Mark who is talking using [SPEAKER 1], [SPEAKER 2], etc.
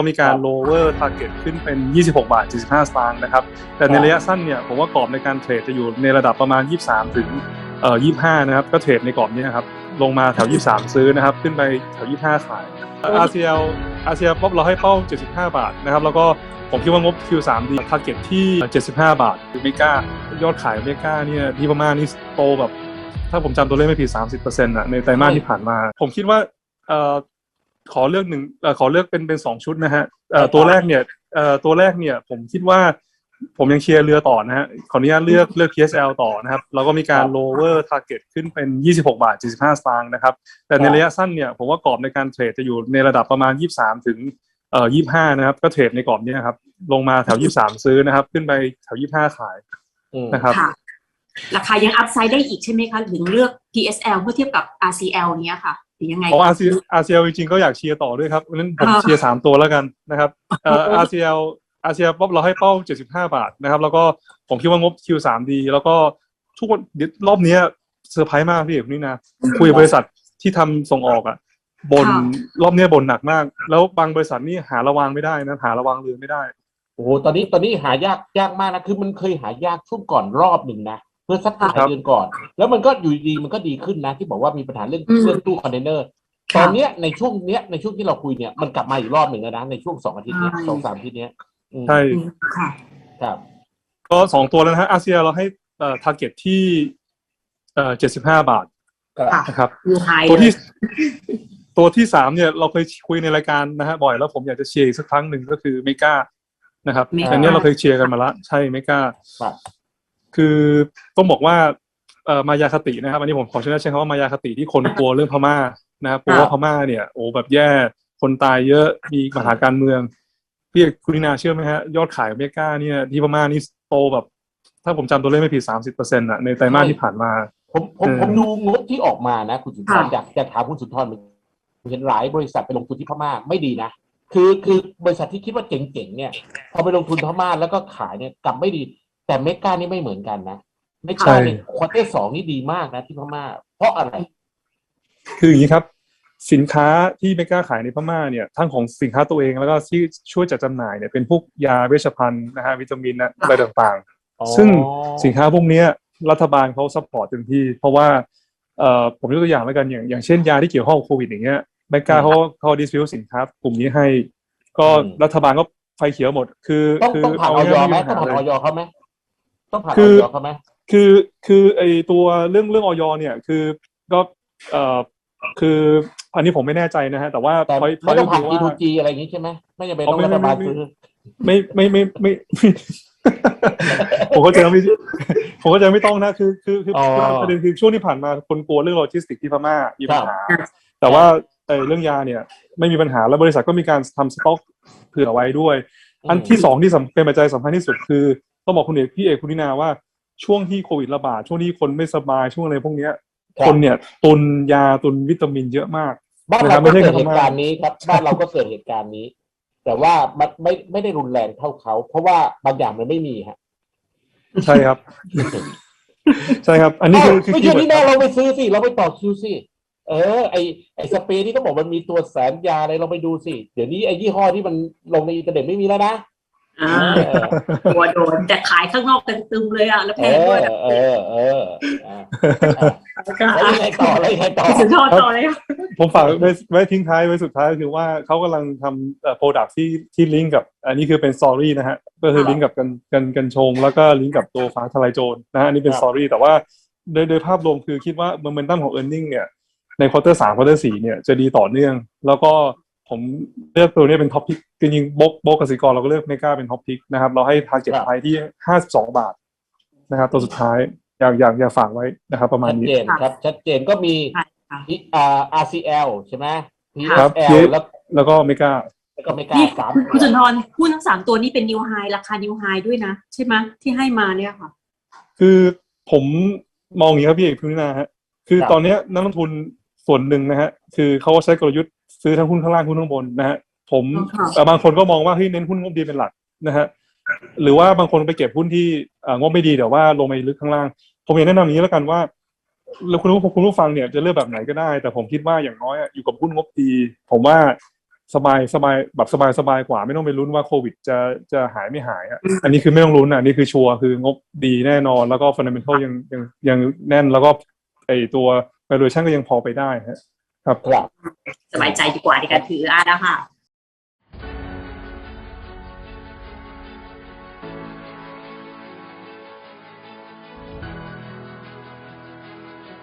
[SPEAKER 1] ก็มีการ lower target ขึ้นเป็น 26 บาท 75 สตางค์นะครับ แต่ในระยะสั้นเนี่ย ผมว่ากรอบในการเทรดจะอยู่ในระดับประมาณ 23 ถึงเอ่อ25 นะครับ ก็เทรดในกรอบนี้นะครับ ลงมาแถว 23 ซื้อนะครับ ขึ้นไปแถว 25 ขาย RCL RCL ป๊อปเราให้เป้า 75 บาทนะครับ แล้วก็ผมคิดว่างบ Q3 ดี target ที่ 75 บาทเมกายอดขายเมกาเนี่ยที่ประมาณนี้โตแบบ ถ้าผมจำตัวเลขไม่ผิด 30%อะในไตรมาสที่ผ่านมา ผมคิดว่าเอ่อ ขอเลือกหนึ่งเอ่อขอเลือกเป็นเป็นสองชุดนะฮะเอ่อตัวแรกเนี่ยเอ่อตัวแรกเนี่ยผมคิดว่าผมยังเชียร์เรือต่อนะฮะ ขออนุญาตเลือกเลือก PSL ต่อนะครับ แล้วก็มีการ lower target ขึ้นเป็น 26 บาท 75 สตางค์นะครับ แต่ในระยะสั้นเนี่ย ผมว่ากรอบในการเทรดจะอยู่ในระดับประมาณ 23 ถึงเอ่อ25 นะครับ ก็เทรดในกรอบนี้นะครับ ลงมาแถว 23 ซื้อนะครับ ขึ้นไปแถว 25 ขาย
[SPEAKER 2] อืม
[SPEAKER 1] นะครับ
[SPEAKER 3] ค่ะราคายังอัพไซด์ได้อีกใช่ไหมคะ ถึงเลือก PSL เมื่อเทียบกับ RCL เนี้ยค่ะ หรือยังไง
[SPEAKER 1] อ๋อ
[SPEAKER 3] คะ
[SPEAKER 1] RCL RCL จริงๆก็อยากเชียร์ต่อด้วยครับเพราะฉะนั้นผม
[SPEAKER 3] อ่า
[SPEAKER 1] เชียร์สามตัวแล้วกันนะครับเอ่อ RCL RCL ป๊อปเราให้เป้า75บาทนะครับ แล้วก็ผมคิดว่างบ Q3 ดีแล้วก็ทุกวันเดี๋ยวรอบเนี้ยเซอร์ไพรส์มากพี่เอกนี่นะผมคุยกับบริษัทที่ทำส่งออกอะบนรอบเนี้ยบนหนักมาก แล้วบางบริษัทนี่หาระวังไม่ได้นะหาระวังเรือไม่ได้
[SPEAKER 2] โอ้โหตอนนี้ตอนนี้หายากยากมากนะคือมันเคยหายากช่วงก่อนรอบหนึ่งนะเพื่อสักหลาย
[SPEAKER 1] ครับ
[SPEAKER 2] เดือนก่อน แล้วมันก็อยู่ดีๆมันก็ดีขึ้นนะ ที่บอกว่ามีปัญหาเรื่อง
[SPEAKER 3] อืม
[SPEAKER 2] เรื่องตู้คอนเทนเนอร์ตอนเนี้ยในช่วงเนี้ยในช่วงที่เราคุยเนี่ยมันกลับมาอีกรอบหนึ่งแล้วนะในช่วงสองอาทิตย์เนี้ย
[SPEAKER 3] ใช่
[SPEAKER 2] สองสามอาทิตย์เนี้ยอืม
[SPEAKER 1] ใช่
[SPEAKER 3] อืมค่ะ
[SPEAKER 2] ครับ
[SPEAKER 1] ก็สองตัวแล้วนะฮะ RCL เราให้เอ่อ target ที่เอ่อ75บาท
[SPEAKER 2] ครับ
[SPEAKER 3] ค่ะ
[SPEAKER 1] นะครับ
[SPEAKER 3] อยู่ไฮ
[SPEAKER 1] ตัว
[SPEAKER 3] เล
[SPEAKER 1] ที่
[SPEAKER 3] ย
[SPEAKER 1] ตัวที่สามเนี่ยเราเคยคุยในรายการนะฮะบ่อยแล้วผมอยากจะเชียร์อีกสักครั้งหนึ่งก็คือเมกานะครับ
[SPEAKER 3] Mega
[SPEAKER 1] อันเนี้ยเราเคยเชียร์กันมาละใช่เมกา
[SPEAKER 2] ครับ
[SPEAKER 1] คือต้องบอกว่าเอ่อมายาคตินะครับ อันนี้ผมขอใช้ใช้คำว่ามายาคติที่คนกลัวเรื่องพม่านะครับกลัวว่าพม่าเนี่ยโอ้แบบแย่คนตายเยอะมีปัญหาการเมืองพี่คุณนินาเชื่อไหมฮะยอดขายเมกาเนี่ยที่พม่านี่โตแบบ ถ้าผมจำตัวเลขไม่ผิด30%อะในไตรมาสที่ผ่านมา
[SPEAKER 2] ผมผม
[SPEAKER 1] เออ
[SPEAKER 2] ผมดูงบที่ออกมานะ คุณสุนทร
[SPEAKER 3] ค่ะ
[SPEAKER 2] อยากอยากถามคุณสุนทรมันเห็นหลายบริษัทไปลงทุนที่พม่าไม่ดีนะคือคือบริษัทที่คิดว่าเจ๋งๆเนี่ยพอไปลงทุนพม่าแล้วก็ขายเนี่ยกลับไม่ดี แต่เมกานี่ไม่เหมือนกันนะเม
[SPEAKER 1] ใช่
[SPEAKER 2] กาในควอเตอร์สองนี่ดีมากนะที่พม่า เพราะอะไร
[SPEAKER 1] คืออย่างนี้ครับ สินค้าที่เมกาขายในพม่าเนี่ยทั้งของสินค้าตัวเองแล้วก็ที่ช่วยจัดจำหน่ายเนี่ยเป็นพวกยาเวชภัณฑ์นะฮะวิตามินนะอะไรต่าง
[SPEAKER 2] อ๋อ
[SPEAKER 1] ๆซึ่งสินค้าพวกเนี้ยรัฐบาลเขาซัพพอร์ตเต็มที่ เพราะว่าเอ่อผมยกตัวอย่างแล้วกันอย่างอย่างเช่นยาที่เกี่ยวข้องกับโควิดอย่างเงี้ยเมกาเขาเขาดิสฟิวสินค้ากลุ่มนี้ให้ ก็รัฐบาลก็ไฟเขียวหมด คือ
[SPEAKER 2] ต้อง
[SPEAKER 1] คือ
[SPEAKER 2] ต้องผ่านอ
[SPEAKER 1] เอ
[SPEAKER 2] ยไหม
[SPEAKER 1] ง่ายๆ
[SPEAKER 2] ต้องผ่าน
[SPEAKER 1] เล
[SPEAKER 2] อยอยเขาไหม ต้องผ่าน
[SPEAKER 1] คื
[SPEAKER 2] อ
[SPEAKER 1] อ
[SPEAKER 2] อยเขาไหม
[SPEAKER 1] คือคือไอตัวเรื่องเรื่องออยเนี่ย คือก็เอ่อคืออันนี้ผมไม่แน่ใจนะฮะ แต่ว่า
[SPEAKER 2] แต่
[SPEAKER 1] พอยพ
[SPEAKER 2] ไม่
[SPEAKER 1] อย
[SPEAKER 2] ต้
[SPEAKER 1] ก็
[SPEAKER 2] องผ่าน
[SPEAKER 1] คือว่า
[SPEAKER 2] E2G อะไรอย่างนี้ใช่ไหมไม่จำเป็น
[SPEAKER 1] อ๋อ
[SPEAKER 2] ต้อง
[SPEAKER 1] ไม่
[SPEAKER 2] รัฐบาล
[SPEAKER 1] ไม่
[SPEAKER 2] ซื้อ
[SPEAKER 1] ไม่ไม่ไม่ไม่ไม่ผมก็จะไม่ผมก็จะไม่ต้องนะคือ คือคือ
[SPEAKER 2] อ๋อ
[SPEAKER 1] ประเด็นคือช่วงที่ผ่านมาคนกลัวเรื่องโลจิสติกที่พม่ามีปัญหา
[SPEAKER 3] ครับ
[SPEAKER 1] แต่ว่าเอ่อเรื่องยาเนี่ยไม่มีปัญหาแล้วบริษัทก็มีการทำสต็อกเผื่อไว้ด้วย อันที่สองที่สำเป็นปัจจัยสำคัญที่สุดคือ ต้องบอกคุณเอกพี่เอกคุณนินาว่าช่วงที่โควิดระบาดช่วงที่คนไม่สบายช่วงอะไรพวกเนี้ย
[SPEAKER 2] ครับ
[SPEAKER 1] คนเนี่ยตุนยาตุนวิตามินเยอะมาก
[SPEAKER 2] บ้าน
[SPEAKER 1] นะครั
[SPEAKER 2] เรา
[SPEAKER 1] บไม่
[SPEAKER 2] ก็
[SPEAKER 1] ใช่
[SPEAKER 2] เกิด
[SPEAKER 1] แค่
[SPEAKER 2] เหตุ
[SPEAKER 1] พม่า
[SPEAKER 2] การณ์นี้ครับบ้านเราก็เกิดเหตุการณ์นี้ แต่ว่ามันไม่ไม่ได้รุนแรงเท่าเขา เพราะว่าบางอย่างมันไม่มีฮะ
[SPEAKER 1] ใช่ครับ ใช่ครับ อันนี้คือ
[SPEAKER 2] เอ้า
[SPEAKER 1] คือ
[SPEAKER 2] ไม่
[SPEAKER 1] คี
[SPEAKER 2] ใช่
[SPEAKER 1] ย์เวิร์
[SPEAKER 2] ที่
[SPEAKER 1] ด
[SPEAKER 2] แน่เราไปซื้อสิเราไปต่อคิวสิเออไอไอสเปรย์ที่เขาบอกมันมีตัวแสนยาอะไรเราไปดูสิ เดี๋ยวนี้ไอยี่ห้อที่มันลงในอินเทอร์เน็ตไม่มีแล้วนะ
[SPEAKER 3] อ่า
[SPEAKER 2] เออ
[SPEAKER 3] ตัวโดนแต่ขายข้างนอกกันตึมเลยอะแล้วแพ
[SPEAKER 2] เอง
[SPEAKER 3] ด้วย
[SPEAKER 2] อ
[SPEAKER 3] นะ
[SPEAKER 2] เออเอออะ
[SPEAKER 3] แล้วก็
[SPEAKER 2] แล้วยังไงต่อแล้วยังไงต่อ
[SPEAKER 3] พี่สุนทรต่อเลยค่ะ
[SPEAKER 1] ผมฝากไว้ไว้ทิ้งท้ายไว้สุดท้ายก็คือว่าเขากำลังทำเอ่อโปรดักที่ที่ลิงก์กับ อันนี้คือเป็นสตอรี่นะฮะก็คือลิงก์กับกันกันกันชง แล้วก็ลิงก์กับตัวฟ้าทลายโจรนะฮะอันนี้เป็นสตอรี่แต่ว่าโดยโดยภาพรวมคือคิดว่าโมเมนตัมของ e a r n i n g เนี่ยในควอเตอร์สามควอเตอร์สี่เนี่ยจะดีต่อเนื่อง แล้วก็ ผมเลือกตัวนี้เป็นท็อปพิกจริงๆโบกโบกกสิกรเราก็เลือกเมกาเป็นท็อปพิกนะครับ เราให้ทาร์เก็ต
[SPEAKER 2] ครับ
[SPEAKER 1] ไพที่ห้าสิบสองบาทนะครับตัวสุดท้ายอยากอยากอยากฝากไว้นะครับ ประมาณ
[SPEAKER 2] ชัด
[SPEAKER 1] นี้
[SPEAKER 2] เจนครับ ชัดเจนก็มี
[SPEAKER 3] ค่ะค่ะ
[SPEAKER 2] อ่า RCL ใช่ไหม
[SPEAKER 1] ครับ
[SPEAKER 2] PSL แล้ว
[SPEAKER 1] แล้วก็เมกา
[SPEAKER 2] แล้วก็ไม่กล้า
[SPEAKER 3] นี่
[SPEAKER 2] สาม
[SPEAKER 3] คุณคุณสุนทรพูดทั้งสามตัวนี้เป็นนิวไฮราคานิวไฮด้วยนะ ใช่ไหมที่ให้มาเนี่ยค่ะ
[SPEAKER 1] คือผมมองอย่างนี้ครับพี่เอกพิมนาฮะคือตอนเนี้ยนักลงทุนส่วนหนึ่งนะฮะ คือเขาก็ใช้กลยุทธ์ ซื้อทั้งหุ้นข้างล่างหุ้นข้างบนนะฮะผมบางคนก็มองว่าเฮ้ยเน้นหุ้นงบดีเป็นหลักนะฮะหรือว่าบางคนไปเก็บหุ้นที่งบไม่ดีแต่ว่าลงไปลึกข้างล่าง ผมอยากแนะนำนี้แล้วกันว่าแล้วคุณผู้คุณผู้ฟังเนี่ยจะเลือกแบบไหนก็ได้ แต่ผมคิดว่าอย่างน้อยอยู่กับหุ้นงบดี ผมว่าสบายสบายแบบสบายสบายกว่าไม่ต้องไปลุ้นว่าโควิดจะจะหายไม่หายอะอันนี้คือไม่ต้องลุ้นอะนี่คือชัวร์คืองบดีแน่นอน แล้วก็ฟันเดเมนทัลยังยังยังแน่นแล้วก็ไอตัว valuation ก็ยังพอไปได้ฮะ ครับ
[SPEAKER 3] สบายใจดีกว่าในการถืออาร์ตนะคะ